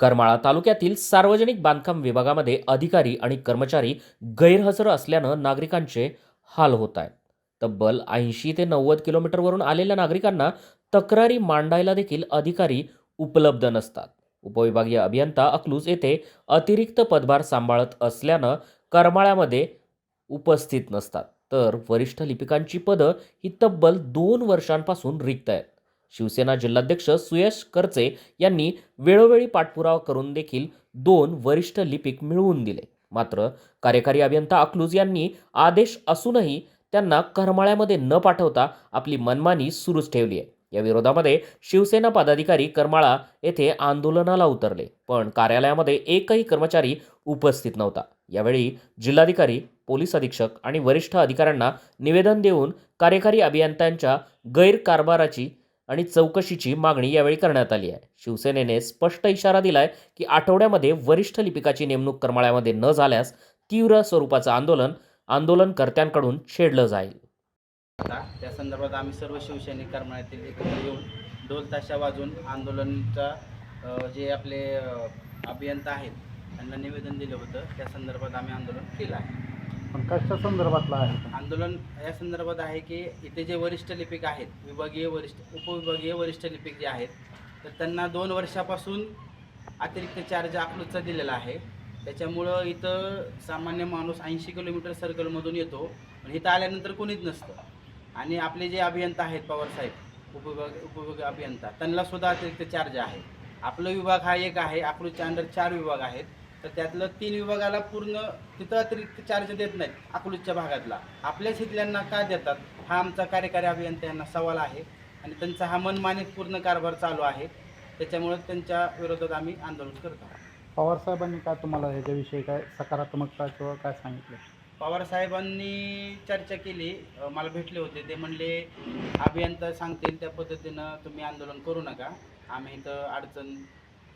करमाळा तालुक्यातील सार्वजनिक बांधकाम विभागामध्ये अधिकारी आणि कर्मचारी गैरहजर असल्यानं नागरिकांचे हाल होत आहेत. तब्बल ऐंशी ते नव्वद किलोमीटरवरून आलेल्या नागरिकांना तक्रारी मांडायला देखील अधिकारी उपलब्ध नसतात. उपविभागीय अभियंता अकलूज येथे अतिरिक्त पदभार सांभाळत असल्यानं करमाळ्यामध्ये उपस्थित नसतात. तर वरिष्ठ लिपिकांची पदं ही तब्बल दोन वर्षांपासून रिक्त आहेत. शिवसेना जिल्हाध्यक्ष सुयश करचे यांनी वेळोवेळी पाठपुरावा करून देखील दोन वरिष्ठ लिपिक मिळवून दिले. मात्र कार्यकारी अभियंता अकलूज यांनी आदेश असूनही त्यांना करमाळ्यामध्ये न पाठवता आपली मनमानी सुरूच ठेवली आहे. या विरोधामध्ये शिवसेना पदाधिकारी करमाळा येथे आंदोलनाला उतरले पण कार्यालयामध्ये एकही कर्मचारी उपस्थित नव्हता. यावेळी जिल्हाधिकारी पोलीस अधीक्षक आणि वरिष्ठ अधिकाऱ्यांना निवेदन देऊन कार्यकारी अभियंत्यांच्या गैरकारभाराची आणि चौकशीची मागणी यावेळी करण्यात आली आहे. शिवसेनेने स्पष्ट इशारा दिलाय की आठवड्यामध्ये वरिष्ठ लिपिकाची नेमणूक करमाळ्यामध्ये न झाल्यास तीव्र स्वरूपाचं आंदोलन आंदोलनकर्त्यांकडून छेडलं जाईल. आता त्या संदर्भात आम्ही सर्व शिवसैनिक करमाळ्यातील एकत्र येऊन ढोल ताशा वाजून आंदोलनचा जे आपले अभियंता आहेत त्यांना निवेदन दिलं होतं. त्या संदर्भात आम्ही आंदोलन केलं आहे. पण कशा संदर्भातला आहे आंदोलन या संदर्भात आहे की इथे जे वरिष्ठ लिपिक आहेत विभागीय वरिष्ठ उपविभागीय वरिष्ठ लिपिक जे आहेत तर त्यांना दोन वर्षापासून अतिरिक्त चार्ज अकलूजचा दिलेला आहे. त्याच्यामुळं इथं सामान्य माणूस ऐंशी किलोमीटर सर्कलमधून येतो. पण इथं आल्यानंतर कोणीच नसतं. आणि आपले जे अभियंता आहेत पवारसाहेब उपविभाग उपविभाग अभियंता त्यांना सुद्धा अतिरिक्त चार्ज आहे. आपलं विभाग हा एक आहे अकलूजच्या अंडर चार विभाग आहेत. तर त्यातलं तीन विभागाला पूर्ण तिथं अतिरिक्त चार्ज देत नाहीत अकलूजच्या भागातला. आपल्याच इथल्यांना का देतात? हा आमचा कार्यकारी अभियंता यांना सवाल आहे आणि त्यांचा हा मनमानित पूर्ण कारभार चालू आहे. त्याच्यामुळं त्यांच्या विरोधात आम्ही आंदोलन करत आहोत. पवार साहेबांनी काय तुम्हाला ह्याच्याविषयी काय सकारात्मकता किंवा काय सांगितलं? पवार साहेबांनी चर्चा केली. अ, मला भेटले होते. ते म्हणले अभियंता सांगतील त्या पद्धतीनं तुम्ही आंदोलन करू नका. आम्ही इथं अडचण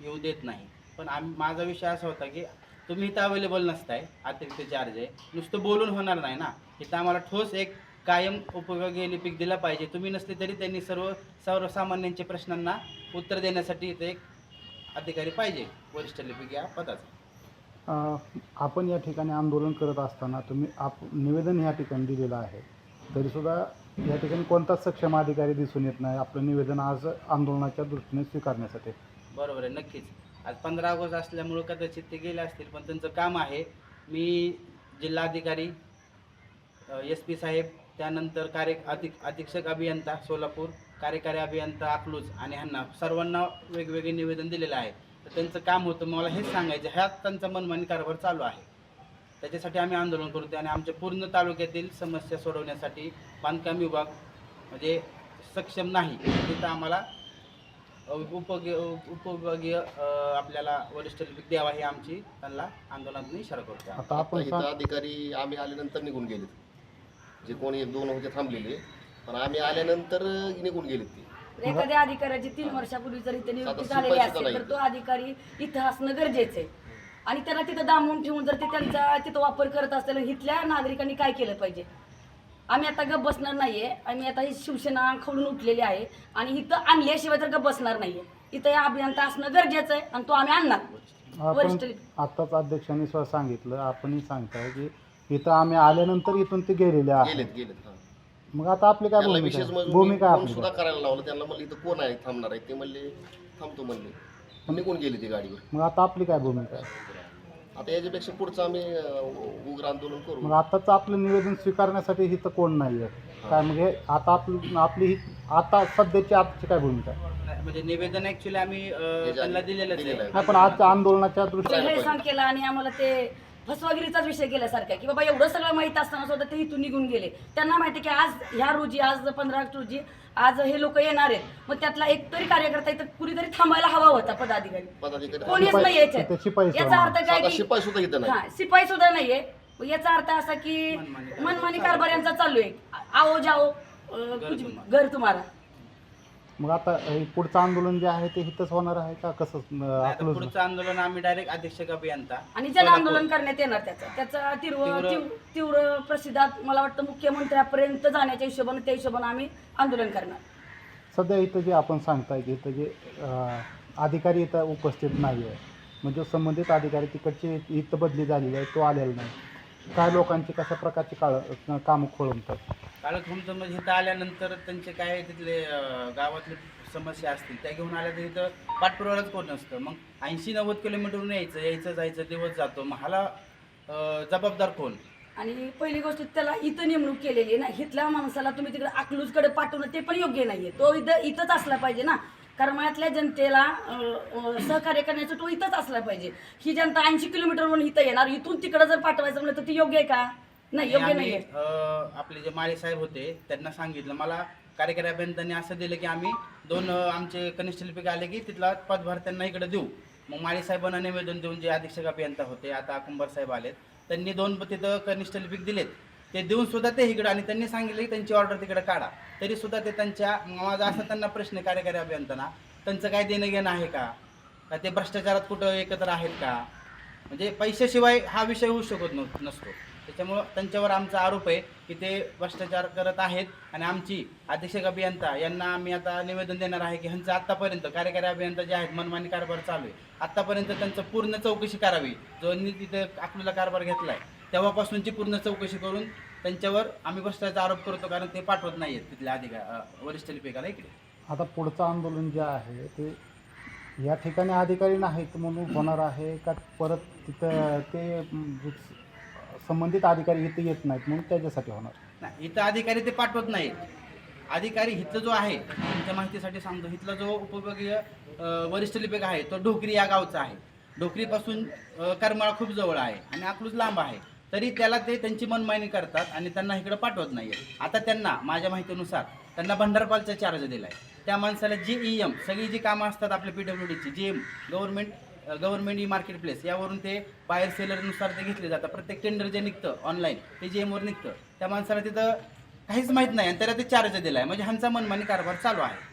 येऊ देत नाही. पण माझा विषय असा होता की तुम्ही इथं अवेलेबल नसताय अतिरिक्त चार्ज आहे. नुसतं बोलून होणार नाही ना. इथं आम्हाला ठोस एक कायम उपयोगी लिपिक दिला पाहिजे. तुम्ही नसले तरी त्यांनी सर्व सर्वसामान्यांच्या प्रश्नांना उत्तर देण्यासाठी इथं एक अधिकारी पाहिजे. वरिष्ठ लिपिक या पदाचा. अं, आपण या ठिकाणी आंदोलन करत असताना तुम्ही आप निवेदन या ठिकाणी दिलेलं आहे. तरीसुद्धा या ठिकाणी कोणताच सक्षम अधिकारी दिसून येत नाही. आपलं निवेदन आज आंदोलनाच्या दृष्टीने स्वीकारण्यासाठी. बरोबर आहे. नक्कीच. आज पंधरा ऑगस्ट असल्यामुळं कदाचित ते गेले असतील पण त्यांचं काम आहे. मी जिल्हाधिकारी एस पी साहेब त्यानंतर कार्य अधिक अधीक्षक अभियंता सोलापूर कार्यकारी अभियंता अकलूज आणि ह्यांना सर्वांना वेगवेगळे निवेदन दिलेलं आहे. तर त्यांचं काम होतं मला हेच सांगायचं ह्याच त्यांचा मनमानी कारभार चालू आहे. त्याच्यासाठी आम्ही आंदोलन करतो आणि आमच्या पूर्ण तालुक्यातील समस्या सोडवण्यासाठी बांधकाम विभाग म्हणजे सक्षम नाही तिथं आम्हाला अ, आपल्याला वरिष्ठ लिपिक द्यावा ही आमची त्यांना आंदोलनातून इशारा करतो आता आपण इथं अधिकारी आम्ही आल्यानंतर निघून गेले जे कोणी एक दोन होते थांबलेले पण आम्ही आल्यानंतर निघून गेले ते. एखाद्या अधिकाऱ्याची तीन वर्षापूर्वी जर इथे नियुक्ती झालेली असेल तर तो अधिकारी इथं असणं गरजेचं आहे. आणि त्यांना तिथं दामून ठेवून जर ते त्यांचा तिथं वापर करत असतील इथल्या नागरिकांनी काय केलं पाहिजे? आम्ही आता गप बसणार नाहीये. आम्ही आता ही शिवसेना खोलून उठलेली आहे आणि इथं आणल्याशिवाय तर गप बसणार नाहीये. इथं या अभियंता असणं गरजेचं आहे आणि तो आम्ही आणणार. आपण वरिष्ठ आत्ताच अध्यक्षांनी स्वतः सांगितलं. आपणही सांगताय की इथं आम्ही आल्यानंतर इथून ते गेलेले आहेत. गेलेत गेलेत हा. मग आता आपली काय त्यांना भूमिका? विशेष आहे? म्हणजे भूमिका फोन आपली सुद्धा काय? करायला लावलं. त्यांना म्हणलं इथं कोण आहे? थांबणार आहे. ते म्हणले थांबतो म्हणले. पण निघून गेले ते गाडीवर. मग आता आपली काय भूमिका? आहे आता याच्यापेक्षा पुढचं आम्ही अं, उग्र आंदोलन करू. मग आताच आपलं निवेदन स्वीकारण्यासाठी इथं कोण नाही आहे काय हे आता आपली आपली ही आता सध्याची आजची काय भूमिका? आहे म्हणजे निवेदन ऍक्च्युली आम्ही अ, त्यांना दिलेलंच दिलेलं आहे. नाही पण आज आंदोलनाच्या दृष्टीने हेळसांड केला आणि आम्हाला ते फसवागिरीचाच विषय केल्यासारखा की बाबा एवढं सगळं माहीत असताना सुद्धा ते इथून निघून गेले. त्यांना माहिती की आज ह्या रोजी आज पंधरा ऑगस्ट रोजी आज हे लोक येणार आहेत. मग त्यातला एक तरी कार्यकर्ता इथं कुणीतरी थांबायला हवा होता पदाधिकारी. पदाधिकारी कोणीच नाही याच्यात याचा. अर्थ काय की शिपाई सुद्धा हा शिपाई नाहीये. मग याचा अर्थ असा की मनमानी कारभार. यांचा चालू आहे. आओ जाओ. घर तुम्हाला. मग आता हे पुढचं आंदोलन जे आहे ते इथंच होणार आहे का? कसं आता पुढचं आंदोलन आम्ही डायरेक्ट अधीक्षक अभियंता आणि जन. आंदोलन करण्यात येणार त्याचं. त्याचा तीव्र तीव्र- तीव्र- तीव्र प्रसिद्धात मला वाटतं मुख्यमंत्र्यापर्यंत जाण्याच्या हिशोबाने त्या हिशोबाने आम्ही आंदोलन करणार. सध्या इथं जे आपण सांगताय की इथं जे अं, अधिकारी इथं उपस्थित नाही आहे. म्हणजे संबंधित अधिकारी तिकडची इथं बदली झालेली आहे तो आलेला नाही. काय लोकांची कशा प्रकारची काळ कामं खोळंबतात? काळं तुमचं म्हणजे इथं आल्यानंतर त्यांचे काय तिथले गावातले समस्या असतील त्या घेऊन आल्या तर इथं पाठपुरावाच कोण नसतं. मग ऐंशी नव्वद किलोमीटरहून यायचं यायचं जायचं दिवस जातो. मग हाला जबाबदार कोण? आणि पहिली गोष्ट त्याला इथं नेमणूक केलेली आहे ना इथल्या माणसाला तुम्ही तिकडे अकलूजकडे पाठवणं ते पण योग्य नाही आहे तो इथं इथंच असला पाहिजे ना. कर्मातल्या जनतेला सहकार्य करण्याचा तो इथंच असला पाहिजे. ही जनता ऐंशी किलोमीटरवरून इथं येणार इथून तिकडं जर पाठवायचं म्हणलं तर ती योग्य आहे का? नाही योग्य अं, आपले जे माळी साहेब होते त्यांना सांगितलं. मला कार्यकारी अभियंत्यांनी असं दिलं की आम्ही दोन अं, आमचे कनिष्ठ लिपिक आले की तिथला पदभार त्यांना इकडे देऊ. मग माळी साहेबांना निवेदन देऊन जे अधीक्षक अभियंता होते आता कुंभार साहेब आलेत त्यांनी दोन तिथं कनिष्ठ लिपिक दिलेत. ते देऊन सुद्धा ते इकडं आणि त्यांनी सांगितलं की त्यांची ऑर्डर तिकडे काढा. तरी सुद्धा ते त्यांच्या माझा असा त्यांना प्रश्न आहे कार्यकारी अभियंत्यांना त्यांचं काय देणं घेणं आहे का? का ते भ्रष्टाचारात कुठं एकत्र आहेत का? म्हणजे पैशाशिवाय हा विषय होऊ शकत नस- नसतो. त्याच्यामुळं त्यांच्यावर आमचा आरोप आहे की ते भ्रष्टाचार करत आहेत आणि आमची अधीक्षक अभियंता यांना आम्ही आता निवेदन देणार आहे की ह्यांचं आत्तापर्यंत कार्यकारी अभियंता जे आहेत मनमानी कारभार चालू आहे. आत्तापर्यंत त्यांचं पूर्ण चौकशी करावी जो तिथे आपल्याला कारभार घेतला आहे तेव्हापासूनची पूर्ण चौकशी करून त्यांच्यावर आम्ही भ्रष्टाचार आरोप करतो कारण ते पाठवत नाही आहेत तिथल्या अधिकार वरिष्ठ लिपिकाला इकडे. आता पुढचं आंदोलन जे आहे ते या ठिकाणी अधिकारी नाहीत म्हणून होणार आहे का? परत तिथं ते संबंधित अधिकारी इथे येत नाहीत म्हणून त्याच्यासाठी होणार. नाही इथं अधिकारी ते पाठवत नाहीत. अधिकारी इथलं जो आहे तुमच्या माहितीसाठी सांगतो इथला जो उपविभागीय वरिष्ठ लिपिक आहे तो ढोकरी या गावचा आहे. ढोकरीपासून करमाळा खूप जवळ आहे आणि अकलूज लांब आहे. तरी त्याला ते त्यांची मनमानी करतात आणि त्यांना इकडं पाठवत नाही आता त्यांना माझ्या माहितीनुसार त्यांना भंडारपालचा चार्ज दिला आहे त्या माणसाला जी ई एम सगळी जी कामं असतात आपल्या P W डीची G M government government E market place यावरून ते बायर सेलरनुसार ते घेतले जातात. प्रत्येक टेंडर जे निघतं ऑनलाईन ते जी एमवर निघतं त्या माणसाला तिथं काहीच माहीत नाही आणि त्याला ते चार्ज दिला आहे म्हणजे ह्यांचा मनमानी कारभार चालू आहे.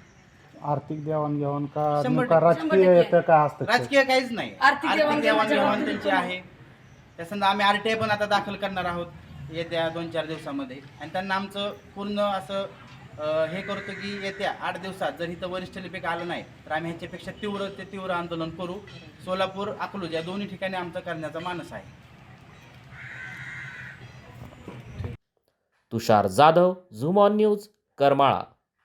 आर्थिक देवाणघेवाण का शंभर नेमका राजकीय शंभर येतं का हस्तक्षेप राजकीय काहीच नाही. आर्थिक देवाणघेवाण देवाणघेवाण त्यांची आहे. त्यासंदा आम्ही आर टी आय पण आता दाखल करणार आहोत येत्या दोन चार दिवसामध्ये. आणि त्यांना आमचं पूर्ण असं हे करतो की येत्या आठ दिवसात जर इथं वरिष्ठ लिपिक आलं नाही तर आम्ही ह्याच्यापेक्षा तीव्र ते तीव्र आंदोलन करू. सोलापूर अकलूज या दोन्ही ठिकाणी आमचं करण्याचा मानस आहे. तुषार जाधव झुमॉन न्यूज करमाळा.